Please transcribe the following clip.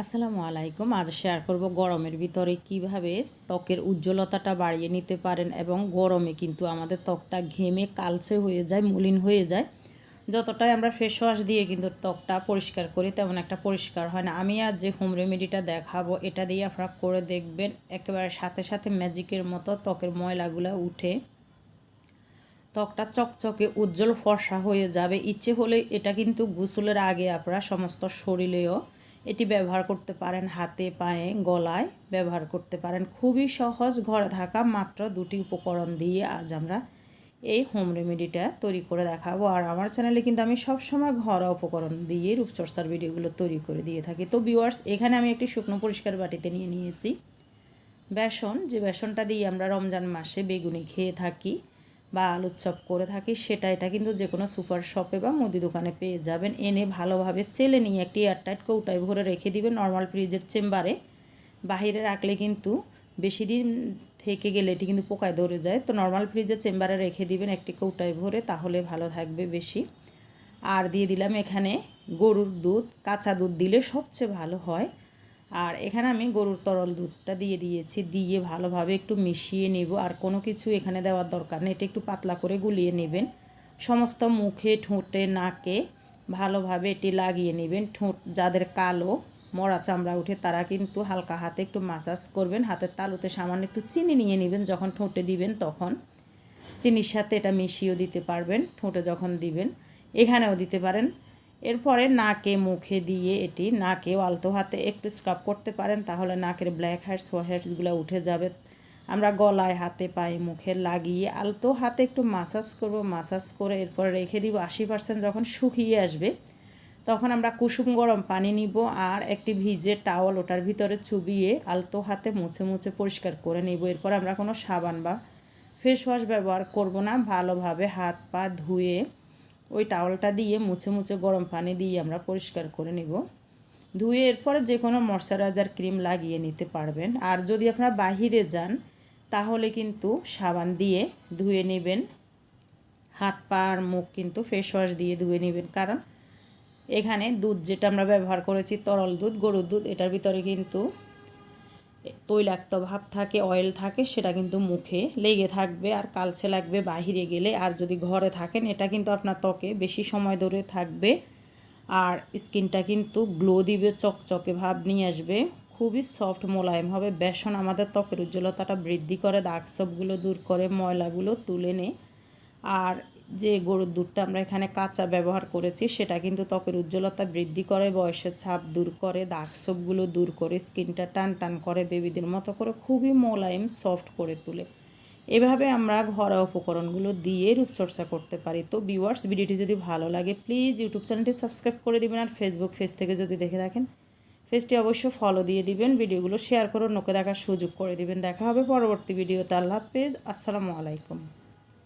আসসালামু আলাইকুম। আজ শেয়ার করব গরমের ভিতরে কীভাবে ত্বকের উজ্জ্বলতাটা বাড়িয়ে নিতে পারেন এবং গরমে কিন্তু আমাদের ত্বকটা ঘেমে কালচে হয়ে যায়, মলিন হয়ে যায়। যতটাই আমরা ফেস ওয়াশ দিয়ে কিন্তু ত্বকটা পরিষ্কার করি, তেমন একটা পরিষ্কার হয় না। আমি আজ যে হোম রেমেডিটা দেখাবো, এটা দিয়ে আপনারা করে দেখবেন। একেবারে সাথে সাথে ম্যাজিকের মতো ত্বকের ময়লাগুলো উঠে ত্বকটা চকচকে উজ্জ্বল ফর্সা হয়ে যাবে। ইচ্ছে হলে এটা কিন্তু গোসলের আগে আপনারা সমস্ত শরীরেও এটি ব্যবহার করতে পারেন হাতে, পায়ে, গলায় ব্যবহার করতে পারেন। খুবই সহজ ঘরে থাকা মাত্র দুটি উপকরণ দিয়ে আজ আমরা এই হোম রেমেডিটা তৈরি করে দেখাবো। আর আমার চ্যানেলে কিন্তু আমি সবসময় ঘরোয়া উপকরণ দিয়ে রূপচর্চার ভিডিওগুলো তৈরি করে দিয়ে থাকি। তো ভিউয়ার্স এখানে আমি একটি শুকনো পরিষ্কার বাটিতে নিয়ে নিয়েছি। বেসন, যে বেসনটা দিয়ে আমরা রমজান মাসে বেগুনি খেয়ে থাকি বা আলুর চপ করে থাকি, সেটা এটা। কিন্তু যে কোনো সুপার শপে বা মুদি দোকানে পেয়ে যাবেন। এনে ভালোভাবে চেলে নিয়ে একটি এয়ারটাইট কৌটায় ভরে রেখে দিবেন নর্মাল ফ্রিজের চেম্বারে বাহিরে রাখলে কিন্তু বেশি দিন থেকে গেলে এটি কিন্তু পোকায় ধরে যায়। তো নর্মাল ফ্রিজের চেম্বারে রেখে দিবেন একটি কৌটায় ভরে, তাহলে ভালো থাকবে বেশি। আর দিয়ে দিলাম এখানে গরুর দুধ। কাঁচা দুধ দিলে সবচেয়ে ভালো হয়। আর এখানে আমি গরুর তরল দুধটা দিয়ে দিয়েছি, দিয়ে ভালোভাবে একটু মিশিয়ে নেব। আর কোনো কিছু এখানে দেওয়ার দরকার নেই, এটা একটু পাতলা করে গুলিয়ে নেবেন। সমস্ত মুখে, ঠোঁটে, নাকে ভালোভাবে এটি লাগিয়ে নেবেন। ঠোঁট যাদের কালো, মরা চামড়া উঠে, তারা কিন্তু হালকা হাতে একটু মাসাজ করবেন। হাতের তালুতে সামান্য একটু চিনি নিয়ে নেবেন। যখন ঠোঁটে দিবেন, তখন চিনির সাথে এটা মিশিয়েও দিতে পারবেন, ঠোঁটে যখন দিবেন। এখানেও দিতে পারেন। এরপরে নাকে মুখে দিয়ে এটি, নাকেও আলতো হাতে একটু স্ক্রাব করতে পারেন, তাহলে নাকের ব্ল্যাক হেডস হেডসগুলো উঠে যাবে। আমরা গলায় হাতে, পায়ে, মুখে লাগিয়ে আলতো হাতে একটু মাসাজ করব মাসাজ করে এরপর রেখে দিব। আশি পার্সেন্ট যখন শুকিয়ে আসবে, তখন আমরা কুসুম গরম পানি নিব আর একটি ভিজে টাওয়াল ওটার ভিতরে চুবিয়ে আলতো হাতে মুছে মুছে পরিষ্কার করে নিব। এরপর আমরা কোনো সাবান বা ফেস ওয়াশ ব্যবহার করব না। ভালোভাবে হাত পা ধুয়ে ওই টাওয়ালটা দিয়ে মুছে মুছে গরম পানি দিয়ে আমরা পরিষ্কার করে নেব। ধুয়ে এরপরে যে কোনো ময়শ্চারাইজার ক্রিম লাগিয়ে নিতে পারবেন। আর যদি আপনারা বাহিরে যান, তাহলে কিন্তু সাবান দিয়ে ধুয়ে নেবেন। হাত পা আর মুখ কিন্তু ফেস ওয়াশ দিয়ে ধুয়ে নেবেন। কারণ এখানে দুধ যেটা আমরা ব্যবহার করেছি, তরল দুধ, গরুর দুধ, এটার ভিতরে কিন্তু তৈলাক্ত ভাব থাকে অয়েল থাকে, সেটা কিন্তু মুখে লেগে থাকবে আর কালছে লাগবে বাহিরে গেলে। আর যদি ঘরে থাকেন, এটা কিন্তু আপনার ত্বকে বেশি সময় ধরে থাকবে আর স্কিনটা কিন্তু গ্লো দিবে, চকচকে ভাব নিয়ে আসবে। খুবই সফট মোলায়েম হবে। বেসন আমাদের ত্বকের উজ্জ্বলতাটা বৃদ্ধি করে, দাগ সবগুলো দূর করে, ময়লাগুলো তুলে নেয় আর যে গরুর দুধটা আমরা এখানে কাঁচা ব্যবহার করেছি, সেটা কিন্তু ত্বকের উজ্জ্বলতা বৃদ্ধি করে, বয়সের ছাপ দূর করে, দাগ সবগুলো দূর করে, স্কিনটা টান টান করে, বেবিদের মতো করে খুবই মোলায়েম, সফট করে তুলে। এভাবে আমরা ঘরোয়া উপকরণগুলো দিয়ে রূপচর্চা করতে পারি। তো ভিউয়ার্স, ভিডিওটি যদি ভালো লাগে, প্লিজ ইউটিউব চ্যানেলটি সাবস্ক্রাইব করে দিবেন আর ফেসবুক পেজ থেকে যদি দেখে থাকেন, পেজটি অবশ্যই ফলো দিয়ে দিবেন, ভিডিওগুলো শেয়ার করে নোকে দেখার সুযোগ করে দিবেন। দেখা হবে পরবর্তী ভিডিওতে। আল্লাহ হাফেজ। আসসালামু আলাইকুম।